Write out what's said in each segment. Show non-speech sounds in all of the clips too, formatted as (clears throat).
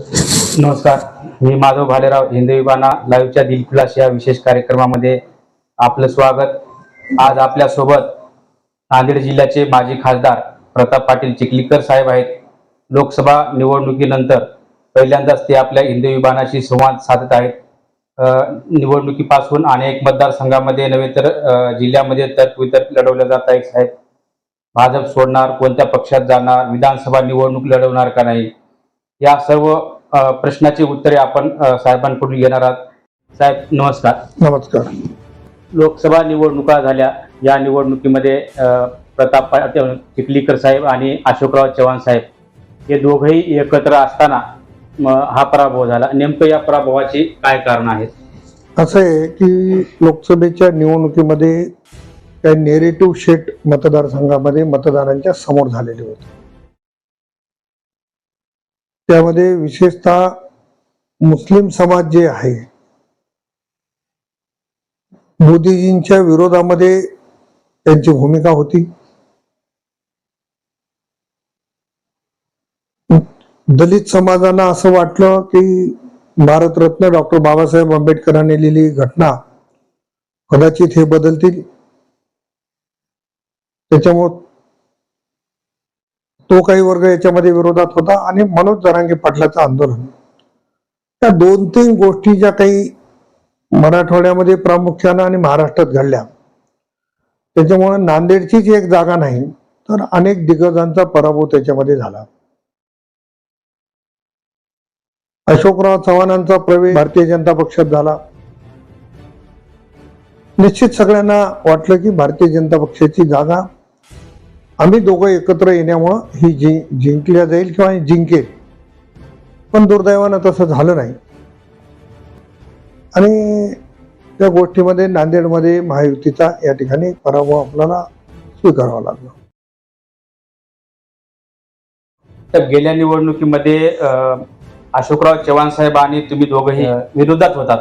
नमस्कार मी माधव भालेराव हिंदवी बाणा लाईव्हच्या दिलखुलास या विशेष कार्यक्रमामध्ये आपलं स्वागत. आज आपल्यासोबत नांदेड जिल्ह्याचे माजी खासदार प्रताप पाटील चिखलीकर साहेब आहेत. लोकसभा निवडणुकीनंतर पहिल्यांदाच ते आपल्या हिंदवी बाणाशी संवाद साधत आहेत. निवडणुकीपासून अनेक मतदारसंघामध्ये नव्हे तर जिल्ह्यामध्ये तर्कवितर्क लढवलं जात आहेत साहेब. भाजप सोडणार कोणत्या पक्षात जाणार विधानसभा निवडणूक लढवणार का नाही? या सर्व प्रश्नाची उत्तरे आपण साहेबांकडून घेणार आहात. साहेब नमस्कार. नमस्कार. लोकसभा निवडणुका झाल्या. या निवडणुकीमध्ये प्रताप चिखलीकर साहेब आणि अशोकराव चव्हाण साहेब हे दोघंही एकत्र असताना हा पराभव झाला. नेमकं या पराभवाची काय कारण आहेत असं आहे की लोकसभेच्या निवडणुकीमध्ये काही नेरेटिव्ह शेट मतदारसंघामध्ये मतदारांच्या समोर झालेले होते. त्यामध्ये विशेषतः मुस्लिम समाज जे आहे मोदीजींच्या विरोधामध्ये त्यांची भूमिका होती. दलित समाजांना असं वाटलं की भारतरत्न डॉक्टर बाबासाहेब आंबेडकरांनी लिहिली घटना कदाचित हे बदलतील. त्याच्यामुळं तो काही वर्ग याच्यामध्ये विरोधात होता आणि मनोज जरांगे पाटलाचं आंदोलन. त्या दोन तीन गोष्टी ज्या काही मराठवाड्यामध्ये प्रामुख्यानं आणि महाराष्ट्रात घडल्या. त्याच्यामुळे नांदेडचीच एक जागा नाही तर अनेक दिग्गजांचा पराभव त्याच्यामध्ये झाला. अशोकराव चव्हाणांचा प्रवेश भारतीय जनता पक्षात झाला. निश्चित सगळ्यांना वाटलं की भारतीय जनता पक्षाची जागा आम्ही दोघं एकत्र येण्यामुळं ही जि जिंकल्या जाईल किंवा जिंकेल. पण दुर्दैवानं तसं झालं नाही. आणि त्या गोष्टीमध्ये नांदेडमध्ये महायुतीचा या ठिकाणी पराभव आपल्याला स्वीकारावा लागला. तर गेल्या निवडणुकीमध्ये अ, अशोकराव चव्हाण साहेब आणि तुम्ही दोघंही विरोधात होतात.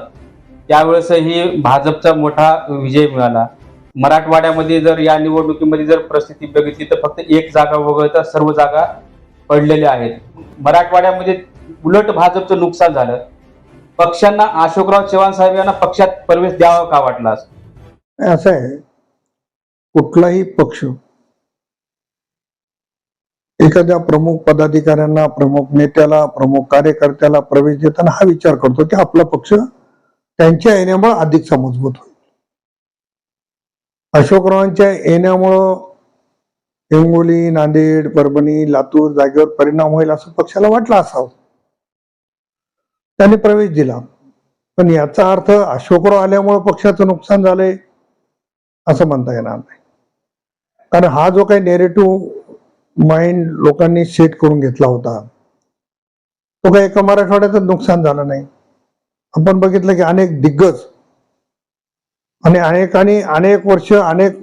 त्यावेळेसही भाजपचा मोठा विजय मिळाला. मराठवाड्यामध्ये जर या निवडणुकीमध्ये जर परिस्थिती बघितली तर फक्त एक जागा वगळता सर्व जागा पडलेल्या आहेत. मराठवाड्यामध्ये उलट भाजपचं नुकसान झालं. पक्षांना अशोकराव चव्हाण साहेब यांना पक्षात प्रवेश द्यावा का वाटला असं? आहे. कुठलाही पक्ष एखाद्या प्रमुख पदाधिकाऱ्यांना प्रमुख नेत्याला प्रमुख कार्यकर्त्याला प्रवेश देताना हा विचार करतो की आपला पक्ष त्यांच्या येण्यामुळे अधिक समजबूत होईल. अशोकरावांच्या येण्यामुळं हिंगोली नांदेड परभणी लातूर जागेवर परिणाम होईल असं पक्षाला वाटलं असावं. त्यांनी प्रवेश दिला. पण याचा अर्थ अशोकराव आल्यामुळे पक्षाचं नुकसान झालंय असं म्हणता येणार नाही. कारण हा जो काही नेरेटिव्ह माइंड लोकांनी सेट करून घेतला होता तो काही एका मराठवाड्याचं नुकसान झालं नाही. आपण बघितलं की अनेक दिग्गज आणि अनेकांनी अनेक वर्ष अनेक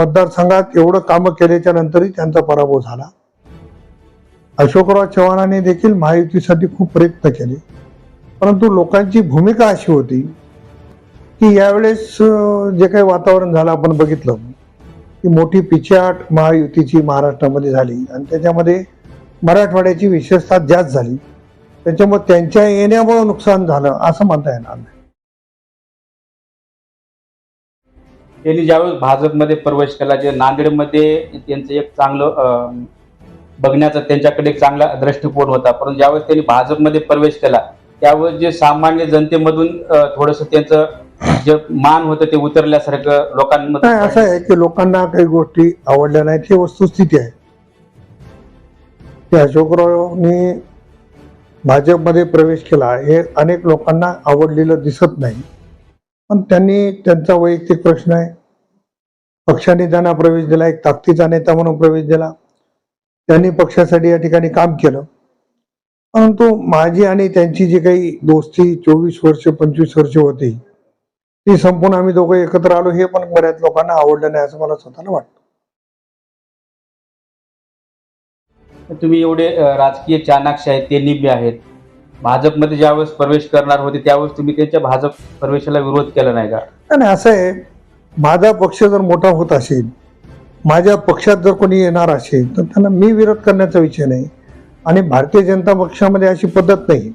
मतदारसंघात एवढं कामं केल्याच्या नंतरही त्यांचा पराभव झाला. अशोकराव चव्हाणांनी देखील महायुतीसाठी खूप प्रयत्न केले. परंतु लोकांची भूमिका अशी होती की यावेळेस जे काही वातावरण झालं आपण बघितलं की मोठी पिछाट महायुतीची महाराष्ट्रामध्ये झाली आणि त्याच्यामध्ये मराठवाड्याची विशेषता जास्त झाली. त्याच्यामुळे त्यांच्या येण्यामुळे नुकसान झालं असं म्हणता येणार नाही. त्यांनी ज्यावेळेस भाजपमध्ये प्रवेश केला जे नांदेडमध्ये त्यांचं एक चांगलं अं, बघण्याचा त्यांच्याकडे एक चांगला दृष्टिकोन होता. परंतु ज्यावेळेस त्यांनी भाजपमध्ये प्रवेश केला त्यावेळेस जे सामान्य जनतेमधून थोडस त्यांचं जे मान होतं ते उतरल्यासारखं लोकांमध्ये असं आहे की लोकांना काही गोष्टी आवडल्या नाहीत ही वस्तुस्थिती आहे. त्या अशोकरावनी भाजपमध्ये प्रवेश केला हे अनेक लोकांना आवडलेलं दिसत नाही. पण त्यांनी त्यांचा वैयक्तिक प्रश्न आहे. पक्षाने त्यांना प्रवेश दिला एक ताकदीचा नेता म्हणून प्रवेश दिला त्यांनी पक्षासाठी या ठिकाणी काम केलं. परंतु माझी आणि त्यांची जी काही दोस्ती चोवीस वर्ष पंचवीस वर्ष होती ती संपून आम्ही दोघं एकत्र आलो हे पण बऱ्याच लोकांना आवडलं नाही असं मला स्वतःला वाटतं. तुम्ही एवढे राजकीय चाणाक्ष आहेत ते निब्य आहेत. भाजपमध्ये ज्यावेळेस प्रवेश करणार होते त्यावेळेस तुम्ही त्यांच्या भाजप प्रवेशाला विरोध केला नाही का? आणि असं आहे. माझा पक्ष जर मोठा होत असेल माझ्या पक्षात जर कोणी येणार असेल तर त्यांना मी विरोध करण्याचा विषय नाही. आणि भारतीय जनता पक्षामध्ये अशी पद्धत नाही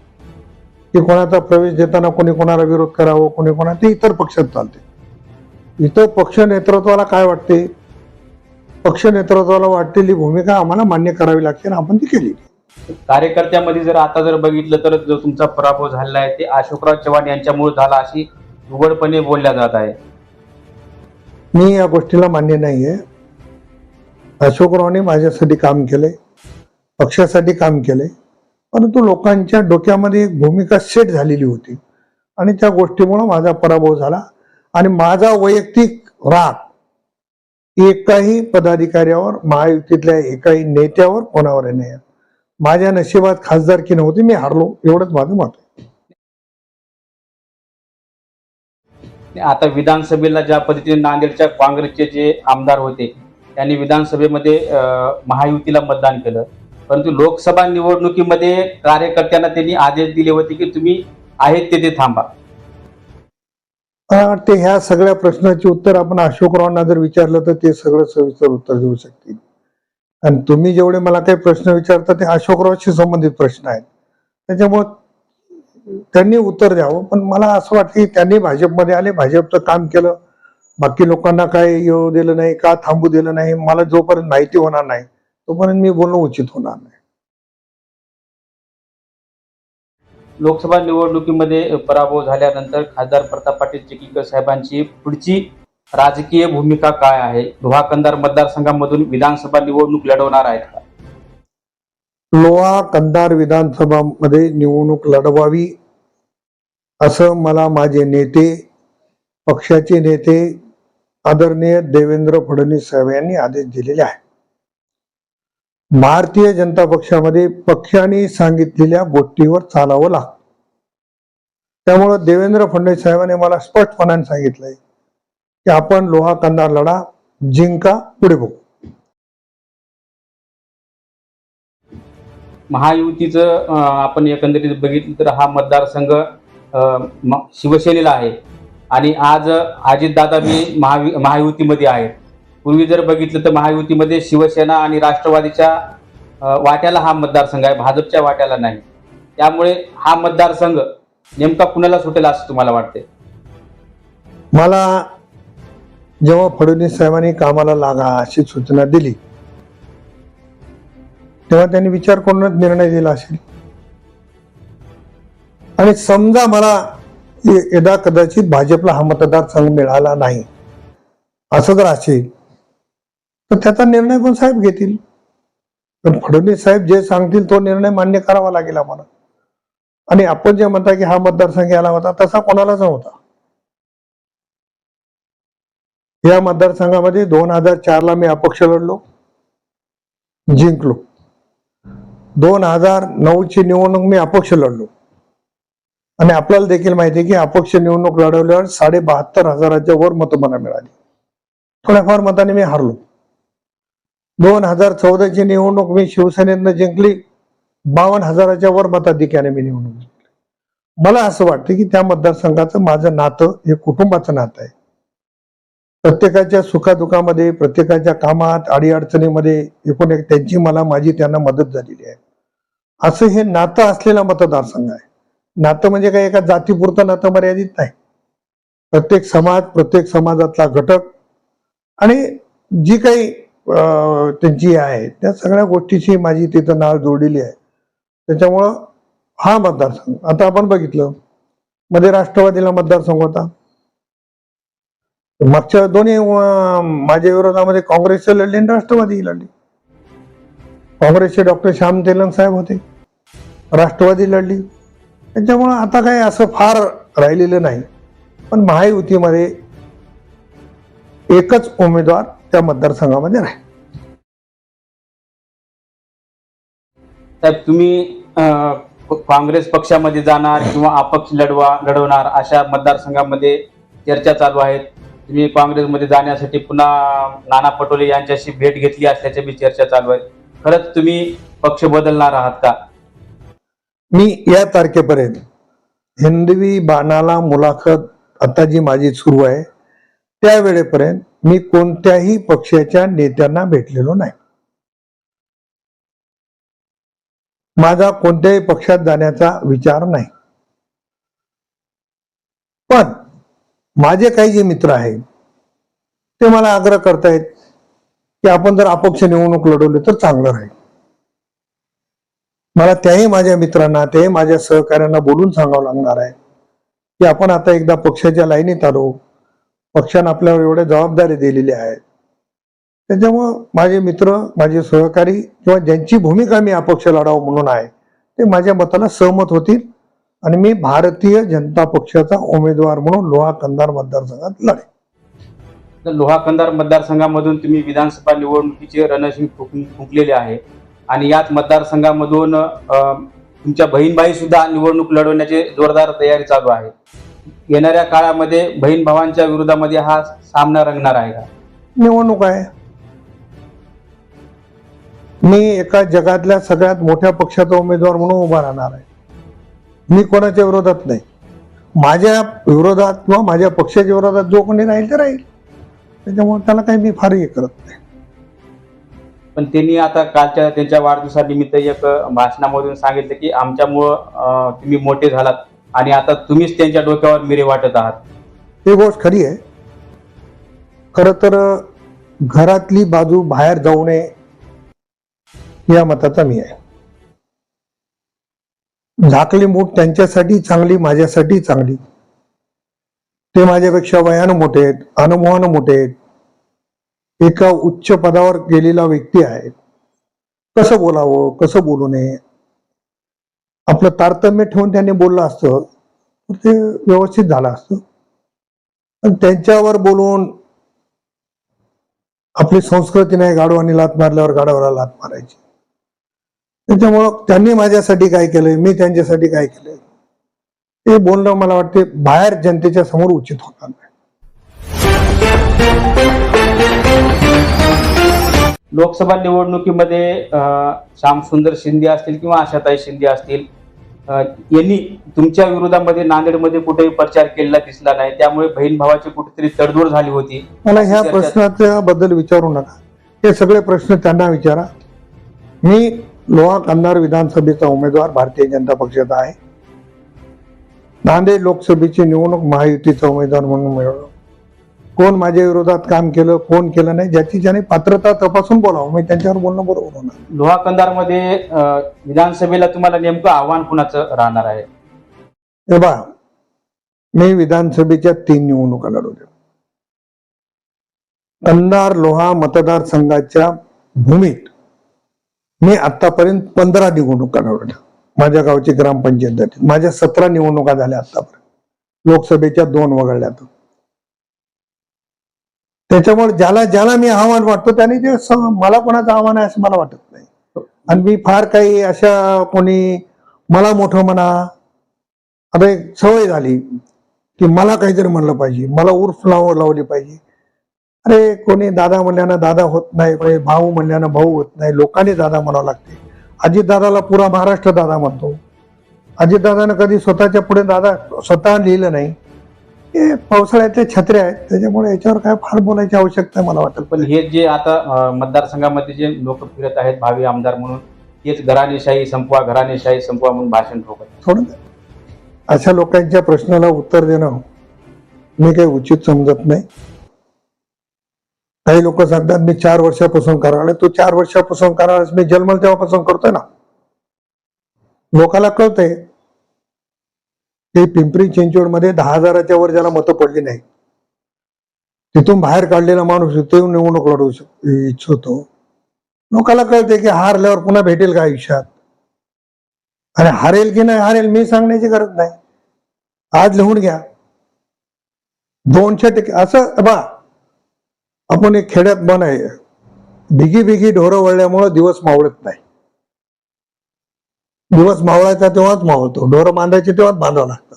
की कोणाचा प्रवेश देताना कोणी कोणाला विरोध करावं कोणी कोणा ते इतर पक्षात चालते. इतर पक्ष नेतृत्वाला काय वाटते? पक्ष नेतृत्वाला वाटलेली भूमिका आम्हाला मान्य करावी लागते आणि आपण ती केली. कार्यकर्त्यामध्ये जर आता जर बघितलं तर जो तुमचा पराभव झालेला आहे ते अशोकराव चव्हाण यांच्यामुळे झाला अशी उघडपणे बोलल्या जात आहे मी या गोष्टीला मान्य नाहीये. अशोकरावने माझ्यासाठी काम केले पक्षासाठी काम केले परंतु लोकांच्या डोक्यामध्ये एक भूमिका सेट झालेली होती. आणि त्या गोष्टीमुळे माझा पराभव झाला. आणि माझा वैयक्तिक राग एकाही पदाधिकाऱ्यावर महायुतीतल्या एकाही नेत्यावर कोणावर नाही माझ्या नशिबात खासदारकी नव्हती मी हारलो. एवढंच माझं मत. आता विधानसभेला ज्या पद्धतीने नांदेडच्या काँग्रेसचे जे आमदार होते त्यांनी विधानसभेमध्ये महायुतीला मतदान केलं. परंतु लोकसभा निवडणुकीमध्ये कार्यकर्त्यांना त्यांनी आदेश दिले होते की तुम्ही आहेत तेथे थांबा. मला वाटते ह्या सगळ्या प्रश्नाची उत्तर आपण अशोकरावांना जर विचारलं तर ते सगळं सविस्तर उत्तर देऊ शकतील. आणि तुम्ही जेवढे मला काही प्रश्न विचारता ते अशोकरावशी संबंधित प्रश्न आहेत. त्याच्यामुळं त्यांनी उत्तर द्यावं. पण मला असं वाटतं की त्यांनी भाजपमध्ये आले भाजपचं काम केलं. बाकी लोकांना काय येऊ दिलं नाही का थांबू दिलं नाही मला जोपर्यंत माहिती होणार नाही तोपर्यंत मी बोलणं उचित होणार नाही. लोकसभा निवडणुकीमध्ये पराभव झाल्यानंतर खासदार प्रताप पाटील चिखलीकर साहेबांची पुढची राजकीय भूमिका काय आहे? लोहा कंदार मतदारसंघामधून विधानसभा निवडणूक लढवणार आहेत का? लोहा कंधार विधानसभा मध्ये निवडणूक लढवावी असं मला माझे नेते पक्षाचे नेते आदरणीय देवेंद्र फडणवीस साहेब यांनी आदेश दिलेले आहे भारतीय जनता पक्षामध्ये पक्षाने सांगितलेल्या गोष्टीवर चालावं लागतं. त्यामुळं देवेंद्र फडणवीस साहेबांनी मला स्पष्टपणाने सांगितलंय की आपण लोहा कंधार लढा जिंका पुढे बघू. महायुतीचं आपण एकंदरीत बघितलं तर हा मतदारसंघ शिवसेनेला आहे. आणि आज अजितदादा मी महावि महायुतीमध्ये आहेत. पूर्वी जर बघितलं तर महायुतीमध्ये शिवसेना आणि राष्ट्रवादीच्या वाट्याला हा मतदारसंघ आहे भाजपच्या वाट्याला नाही. त्यामुळे हा मतदारसंघ नेमका कुणाला सुटेल असं तुम्हाला वाटते मला जेव्हा फडणवीस साहेबांनी कामाला लागा अशी सूचना दिली तेव्हा त्यांनी विचार करूनच निर्णय दिला असेल. आणि समजा मला ये- यदा कदाचित भाजपला हा मतदारसंघ मिळाला नाही असं जर असेल तर त्याचा निर्णय पण साहेब घेतील? पण फडणवीस साहेब जे सांगतील तो निर्णय मान्य करावा लागेल आम्हाला. आणि आपण जे म्हणता की हा मतदारसंघ याला होता तसा कोणालाच नव्हता. या मतदारसंघामध्ये दोन हजार चार ला मी अपक्ष लढलो जिंकलो. दोन हजार नऊ ची निवडणूक मी अपक्ष लढलो. आणि आपल्याला देखील माहिती आहे की अपक्ष निवडणूक लढवल्यावर साडे बहात्तर हजाराच्या वर मतं मला मिळाली. थोड्याफार मताने मी हारलो. दोन हजार चौदाची निवडणूक मी शिवसेनेनं जिंकली बावन्न हजाराच्या वर मताधिक्याने मी निवडणूक जिंकली. मला असं वाटतं की त्या मतदारसंघाचं माझं नातं हे कुटुंबाचं नातं आहे. प्रत्येकाच्या सुखादुखामध्ये प्रत्येकाच्या कामात अडीअडचणीमध्ये एकूण एक त्यांची मला माझी त्यांना मदत झालेली आहे. असं हे नातं असलेला मतदारसंघ आहे. नातं म्हणजे काय? एका जातीपुरतं नातं मर्यादित नाही. प्रत्येक समाज प्रत्येक समाजातला घटक आणि जी काही अं, त्यांची आहे त्या सगळ्या गोष्टीची माझी तिथं नाव जोडलेली आहे. त्याच्यामुळं हा मतदारसंघ. आता आपण बघितलं मध्ये राष्ट्रवादीला मतदारसंघ होता. मागच्या दोन्ही माझ्या विरोधामध्ये काँग्रेसचे लढले आणि राष्ट्रवादी लढली. काँग्रेसचे डॉक्टर श्याम तेलंग साहेब होते. राष्ट्रवादी लढली. त्याच्यामुळं आता काही असं फार राहिलेलं नाही. पण महायुतीमध्ये एकच उमेदवार त्या मतदारसंघामध्ये राहील. साहेब तुम्ही काँग्रेस पक्षामध्ये जाणार किंवा अपक्ष लढवा लढवणार अशा मतदारसंघामध्ये चर्चा चालू आहेत. मी काँग्रेसमध्ये जाण्यासाठी पुन्हा नाना पटोले यांच्याशी भेट घेतली असल्याची मी चर्चा चालू आहे. खरंच तुम्ही पक्ष बदलणार आहात का? मी या तारखेपर्यंत हिंदवी बाणाला मुलाखत आता जी माझी सुरू आहे त्यावेळेपर्यंत मी कोणत्याही पक्षाच्या नेत्यांना भेटलेलो नाही. माझा कोणत्याही पक्षात जाण्याचा विचार नाही. पण माझे काही जे मित्र आहेत ते मला आग्रह करतायत की आपण जर अपक्ष निवडणूक लढवली तर चांगलं राहील. मला त्याही माझ्या मित्रांना त्याही माझ्या सहकाऱ्यांना बोलून सांगावं लागणार आहे की आपण आता एकदा पक्षाच्या लाईनीत आलो पक्षानं आपल्यावर एवढ्या जबाबदारी दिलेली आहे त्याच्यामुळं माझे मित्र माझे सहकारी किंवा ज्यांची भूमिका मी अपक्ष लढावं म्हणून आहे ते माझ्या मताला सहमत होतील. आणि मी भारतीय जनता पक्षाचा उमेदवार म्हणून लोहा कंधार मतदारसंघात तर लोहा कंधार मतदारसंघामधून तुम्ही विधानसभा निवडणुकीचे रणशिंग फुंक- फुंकलेले आहे. आणि याच मतदारसंघामधून तुमच्या बहीणबाई सुद्धा निवडणूक लढवण्याची जोरदार तयारी चालू आहे. येणाऱ्या काळामध्ये बहीण भावांच्या विरोधामध्ये हा सामना रंगणार आहे का? निवडणूक आहे. मी एका जगातल्या सगळ्यात मोठ्या पक्षाचा उमेदवार म्हणून उभा राहणार आहे. मी कोणाच्या विरोधात नाही. माझ्या विरोधात किंवा माझ्या पक्षाच्या विरोधात जो कोणी राहील ते राहील. त्याच्यामुळे त्याला काही मी फार हे करत नाही. पण त्यांनी आता कालच्या त्यांच्या वाढदिवसानिमित्त एक भाषणामधून सांगितलं की आमच्यामुळं तुम्ही मोठे झालात आणि आता तुम्हीच त्यांच्या डोक्यावर मिरे वाटत आहात. ही गोष्ट खरी आहे. खर तर घरातली बाजू बाहेर जाऊ नये या मताचा मी आहे. झाकली मूठ त्यांच्यासाठी चांगली माझ्यासाठी चांगली. ते माझ्यापेक्षा वयानं मोठे आहेत अनुभवानं मोठे आहेत. एका उच्च पदावर गेलेला व्यक्ती आहे. कसं बोलावं कसं बोलू नये? आपलं तारतम्य ठेवून त्यांनी बोललं असतं तर ते व्यवस्थित झालं असतं. पण त्यांच्यावर बोलून आपली संस्कृती नाही गाडवानी लात मारल्यावर गाडवाला लात मारायची. त्याच्यामुळं त्यांनी माझ्यासाठी काय केलंय मी त्यांच्यासाठी काय केलंय? ते बोलणं मला वाटते बाहेर जनतेच्या समोर उचित होणार नाही. लोकसभा निवडणुकीमध्ये श्यामसुंदर शिंदे असतील किंवा आशाताई शिंदे असतील यांनी तुमच्या विरोधामध्ये नांदेडमध्ये कुठेही प्रचार केलेला दिसला नाही. त्यामुळे बहीण भावाची कुठेतरी तडजोड झाली होती. मला ह्या प्रश्नाच्या बद्दल विचारू नका. हे सगळे प्रश्न त्यांना विचारा. मी लोहा कंधार विधानसभेचा उमेदवार भारतीय जनता पक्षाचा आहे. नांदेड लोकसभेची निवडणूक महायुतीचा उमेदवार म्हणून मिळवलो. कोण माझ्या विरोधात काम केलं कोण केलं नाही ज्याची ज्याने पात्रता तपासून बोलावं मी त्यांच्यावर बोलणं बरोबर होणार. लोहा कंधारमध्ये अ, विधानसभेला तुम्हाला नेमकं आव्हान कुणाचं राहणार आहे? हे बा मी विधानसभेच्या तीन निवडणुका लढवल्या कंधार लोहा मतदारसंघाच्या भूमीत मी आतापर्यंत पंधरा निवडणुका लढवल्या माझ्या गावची ग्रामपंचायत झाली. माझ्या सतरा निवडणुका झाल्या आतापर्यंत. लोकसभेच्या दोन वगळल्या त्याच्यामुळे ज्याला ज्याला मी आव्हान वाटतो त्याने ते स- मला कोणाचं आव्हान आहे असं मला वाटत नाही. आणि मी फार काही अशा कोणी मला मोठं म्हणा आता एक सवय झाली की मला काहीतरी म्हणलं पाहिजे. मला उर्फ लाव लावली पाहिजे. अरे कोणी दादा म्हणल्यानं दादा होत नाही कोणी भाऊ म्हणल्यानं भाऊ होत नाही लोकांनी दादा म्हणावं लागते. अजितदादाला पुरा महाराष्ट्र दादा म्हणतो. अजितदादानं कधी स्वतःच्या पुढे दादा स्वतः लिहिलं नाही. हे पावसाळ्यातले छत्रे आहेत त्याच्यामुळे याच्यावर काय फार बोलायची आवश्यकता मला वाटत. पण हे जे आता मतदारसंघामध्ये जे लोक फिरत आहेत भावी आमदार म्हणून हेच घराणेशाही संपवा घराणेशाही संपवा म्हणून भाषण ठोकत थोडं अशा लोकांच्या प्रश्नाला उत्तर देणं मी काही उचित समजत नाही. काही लोक सांगतात मी चार वर्षापासून करायला तो चार वर्षापासून करायला मी जन्मल तेव्हापासून करतोय ना? लोकाला कळतंय. ते पिंपरी चिंचवडमध्ये दहा हजाराच्या वर ज्याला मतं पडली नाही तिथून बाहेर काढलेला माणूस ते निवडणूक लढवू शक- इच्छितो. लोकाला कळते की हारल्यावर पुन्हा भेटेल का आयुष्यात? आणि हारेल की नाही हारेल मी सांगण्याची गरज नाही. आज लिहून घ्या. दोनशे टक्के असं बा आपण एक खेड्यात मन आहे. भिगी बिगी ढोरं वळल्यामुळं दिवस मावळत नाही. दिवस मावळायचा तेव्हाच मावळतो. ढोरं बांधायचे तेव्हाच बांधावं लागतं.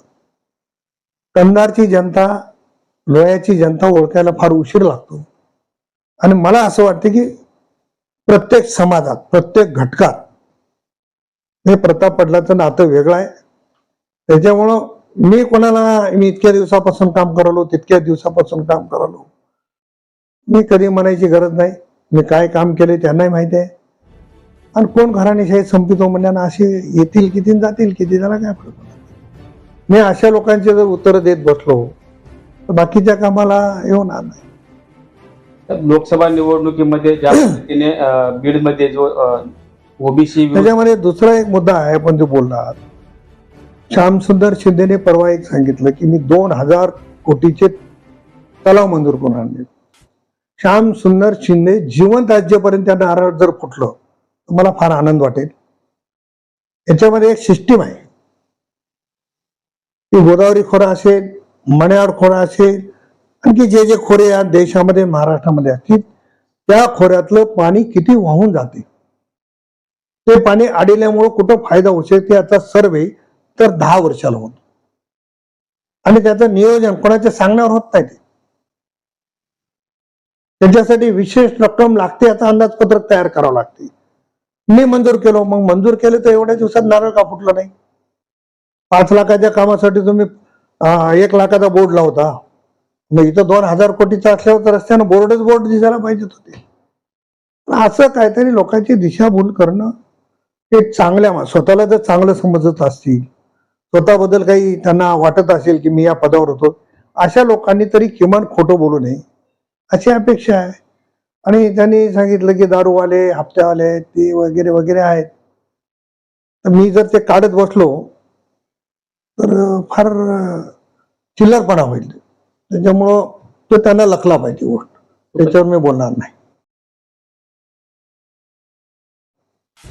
कंधारची जनता लोह्याची जनता ओळखायला फार उशीर लागतो. आणि मला असं वाटतं की प्रत्येक समाजात प्रत्येक घटकात हे प्रताप पडलाचं नातं वेगळं आहे. त्याच्यामुळं मी कोणाला मी इतक्या दिवसापासून काम करालो तितक्या दिवसापासून काम करालो. मी कधी म्हणायची गरज नाही. मी काय काम केले त्यांनाही माहिती आहे. आणि कोण घराणेशाही संपितो म्हणल्यानं असे येतील किती जातील किती त्याला काय फरक पडत मी अशा लोकांचे जर उत्तर देत बसलो तर बाकीच्या कामाला येऊन नाही. लोकसभा निवडणुकीमध्ये ज्या (clears throat) पद्धतीने बीडमध्ये जो ओबीसी त्याच्यामध्ये दुसरा एक मुद्दा आहे आपण जो बोललात. श्यामसुंदर शिंदेने परवा एक सांगितलं की मी दोन हजार कोटीचे तलाव मंजूर करून आणले. श्याम सुंदर शिंदे जिवंत राज्यपर्यंत त्या नारळ जर फुटलं तर मला फार आनंद वाटेल. याच्यामध्ये एक सिस्टीम आहे. ती गोदावरी खोरा असेल मण्याड खोरा असेल आणखी जे जे खोरे या देशामध्ये महाराष्ट्रामध्ये असतील त्या खोऱ्यातलं पाणी किती वाहून जाते? ते पाणी अडल्यामुळं कुठं फायदा होऊ शकते याचा सर्वे तर दहा वर्षाला होतो. आणि त्याचं नियोजन कोणाच्या सांगण्यावर होत नाही ते. त्याच्यासाठी विशेष रक्कम लागते याचा अंदाजपत्रक तयार करावं लागते. मी मंजूर केलो मग मंजूर केलं तर एवढ्या दिवसात नारळ का फुटलं नाही? पाच लाखाच्या कामासाठी तुम्ही एक लाखाचा बोर्ड लावता. मग इथं दोन हजार कोटीचा असल्यावर तर रस्त्यानं बोर्डच बोर्ड दिसायला पाहिजेत होते. पण असं काहीतरी लोकांची दिशाभूल करणं हे चांगल्या स्वतःला जर चांगलं समजत असतील स्वतःबद्दल काही त्यांना वाटत असेल की मी या पदावर होतो अशा लोकांनी तरी किमान खोटं बोलू नये. अशी अपेक्षा आहे. आणि त्यांनी सांगितलं की दारूवाले हप्त्यावाले ते वगैरे वगैरे आहेत. तर मी जर ते काढत बसलो तर फार चिल्लरपणा होईल. त्याच्यामुळं तो त्यांना लखला पाहिजे गोष्ट. त्याच्यावर मी बोलणार नाही.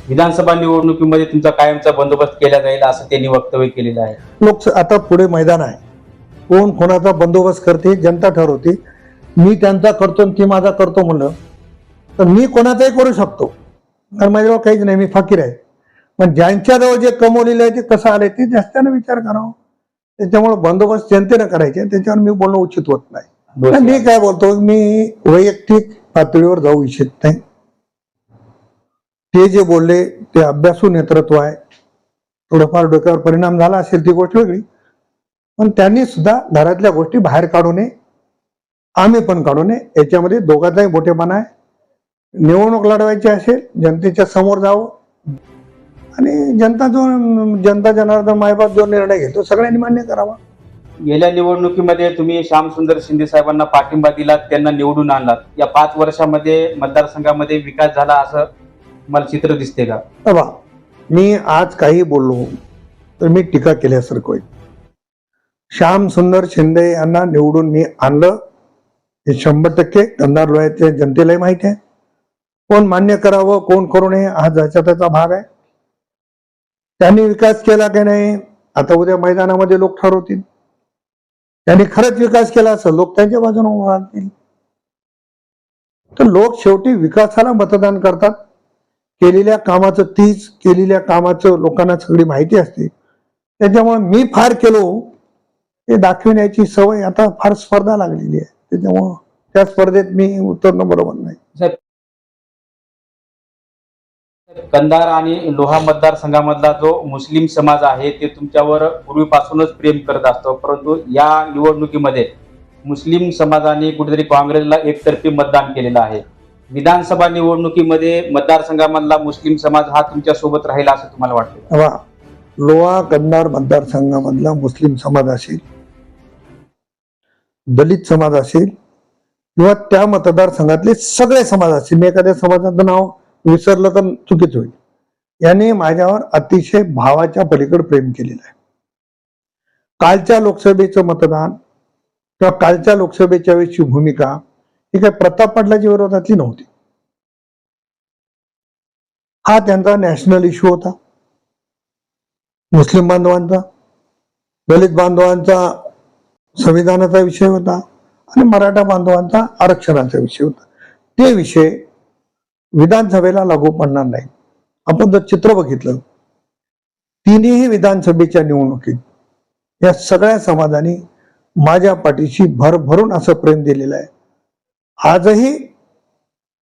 विधानसभा निवडणुकीमध्ये तुमचा कायमचा बंदोबस्त केला जाईल असं त्यांनी वक्तव्य केलेलं आहे. लोक आता पुढे मैदान आहे. कोण कोणाचा बंदोबस्त करते जनता ठरवते. मी त्यांचा करतो ती माझा करतो म्हणलं तर मी कोणाचाही करू शकतो. कारण माझ्याजवळ काहीच नाही मी फकीर आहे. पण ज्यांच्याजवळ जे कमवलेलं आहे ते कसं आलंय ते जास्तीनं विचार करावा. त्याच्यामुळे बंदोबस्त जनतेनं करायचे त्याच्यावर मी बोलणं उचित होत नाही, मी काय बोलतो मी वैयक्तिक पातळीवर जाऊ इच्छित नाही. ते जे बोलले ते अभ्यासू नेतृत्व आहे. थोडंफार डोक्यावर परिणाम झाला असेल ती गोष्ट वेगळी. पण त्यांनी सुद्धा घरातल्या गोष्टी बाहेर काढू नये. आम्ही पण काढू नये याच्यामध्ये दोघांचाही मोठेपणा आहे. निवडणूक लढवायची असेल जनतेच्या समोर जावं. आणि जनता जो जनता जनार्दन मायबाप जो निर्णय घेतो सगळ्यांनी मान्य करावा. गेल्या निवडणुकीमध्ये तुम्ही श्यामसुंदर शिंदे साहेबांना पाठिंबा दिलात त्यांना निवडून आणलात. या पाच वर्षामध्ये मतदारसंघामध्ये विकास झाला असं मला चित्र दिसते का? बा मी आज काही बोललो तर मी टीका केल्यासारखं श्याम सुंदर शिंदे यांना निवडून मी आणलं. हे शंभर टक्के कंधार लोह्याच्या जनतेलाही माहिती आहे. कोण मान्य करावं कोण करू नये हा ज्याचा त्याचा भाग आहे. त्यांनी विकास केला की नाही आता उद्या मैदानामध्ये लोक ठरवतील. त्यांनी खरंच विकास केला असं लोक त्यांच्या बाजूने उभं राहतील. तर लोक शेवटी विकासाला मतदान करतात. केलेल्या कामाचं तीच केलेल्या कामाचं लोकांना सगळी माहिती असते. त्याच्यामुळे मी फार केलो हे दाखविण्याची सवय आता फार स्पर्धा लागलेली आहे. त्याच्यामुळं त्या स्पर्धेत मी उतरणं बरोबर नाही. साहेब कंधार आणि लोहा मतदारसंघामधला जो मुस्लिम समाज आहे ते तुमच्यावर पूर्वीपासूनच प्रेम करत असतो. परंतु या निवडणुकीमध्ये मुस्लिम समाजाने कुठेतरी काँग्रेसला एकतर्फी मतदान केलेलं आहे. विधानसभा निवडणुकीमध्ये मतदारसंघामधला मुस्लिम समाज हा तुमच्यासोबत राहील असं तुम्हाला वाटतं? लोहा कंधार मतदारसंघामधला मुस्लिम समाज असेल दलित समाज असेल किंवा त्या मतदारसंघातले सगळे समाज असतील मी एखाद्या समाजाचं नाव विसरलं तर चुकीच होईल. याने माझ्यावर अतिशय भावाच्या पलीकडे प्रेम केलेलं आहे. कालच्या लोकसभेचं मतदान किंवा कालच्या लोकसभेच्या वेळेची भूमिका ही काही प्रताप पाटलाच्या विरोधातली नव्हती. हा त्यांचा नॅशनल इश्यू होता. मुस्लिम बांधवांचा दलित बांधवांचा संविधानाचा विषय होता आणि मराठा बांधवांचा आरक्षणाचा विषय होता. ते विषय विधानसभेला लागू पडणार नाही आपण जर चित्र बघितलं तिन्ही विधानसभेच्या निवडणुकीत या सगळ्या समाजाने माझ्या पाठीशी भरभरून असं प्रेम दिलेलं आहे. आजही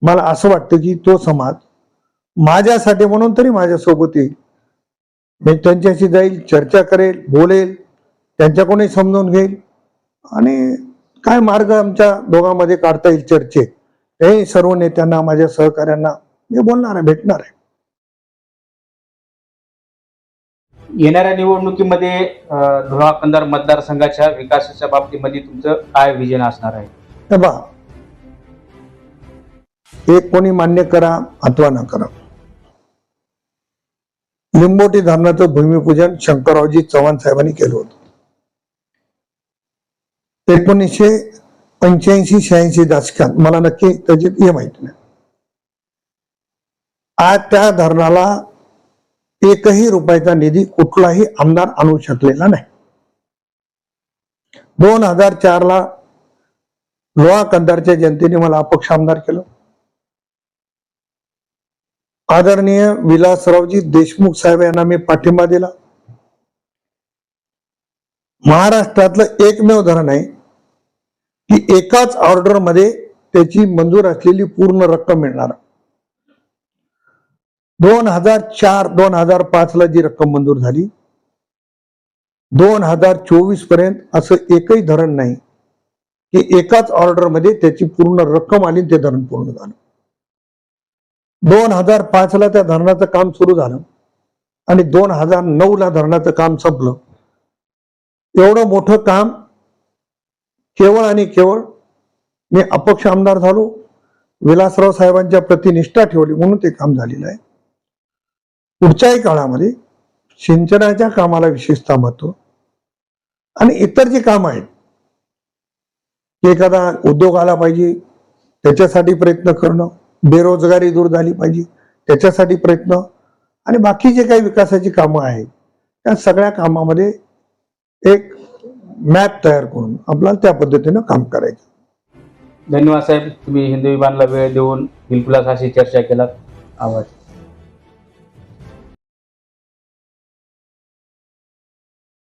मला असं वाटतं की तो समाज माझ्यासाठी म्हणून तरी माझ्यासोबत येईल. मी त्यांच्याशी जाईल चर्चा करेल बोलेल त्यांच्याकडूनही समजून घेईल. आणि काय मार्ग आमच्या दोघांमध्ये काढता येईल चर्चेत? हे सर्व नेत्यांना माझ्या सहकाऱ्यांना मी बोलणार आहे भेटणार आहे. येणाऱ्या निवडणुकीमध्ये धुळा कंधार मतदारसंघाच्या विकासाच्या बाबतीमध्ये तुमचं काय विजन असणार आहे? बा एक कोणी मान्य करा अथवा न करा. लिंबोटी धरणाचं भूमिपूजन शंकररावजी चव्हाण साहेबांनी केलं होतं. एकोणीसशे पंच्याऐंशी शहाऐंशी दशकात. मला नक्की त्याची हे माहिती नाही. आज त्या धरणाला एकही रुपयाचा निधी कुठलाही आमदार आणू शकलेला नाही. दोन हजार चार ला लोहा कंदारच्या जनतेने मला अपक्ष आमदार केलं. आदरणीय विलासरावजी देशमुख साहेब यांना मी पाठिंबा दिला. महाराष्ट्रातलं एकमेव धरण आहे की एकाच ऑर्डरमध्ये त्याची मंजूर असलेली पूर्ण रक्कम मिळणार. दोन हजार चार दोन हजार पाच ला जी रक्कम मंजूर झाली दोन हजार चोवीसपर्यंत असं एकही धरण नाही की एकाच ऑर्डरमध्ये त्याची पूर्ण रक्कम आली ते धरण पूर्ण झालं. दोन हजार पाच ला त्या धरणाचं काम सुरू झालं आणि दोन हजार नऊ ला धरणाचं काम संपलं. एवढं मोठं काम केवळ आणि केवळ मी अपक्ष आमदार झालो विलासराव साहेबांच्या प्रति निष्ठा ठेवली म्हणून ते काम झालेलं आहे. पुढच्याही काळामध्ये सिंचनाच्या कामाला विशेषतः महत्त्व आणि इतर जी काम आहेत एखादा उद्योग आला पाहिजे त्याच्यासाठी प्रयत्न करणं बेरोजगारी दूर झाली पाहिजे त्याच्यासाठी प्रयत्न आणि बाकी जे काही विकासाची कामं आहेत त्या सगळ्या कामामध्ये एक मॅप तयार करून आपल्याला त्या पद्धतीनं काम करायचं. धन्यवाद साहेब. तुम्ही हिंदू विभागला वेळ देऊन बिलकुलास अशी चर्चा केलात. आवाज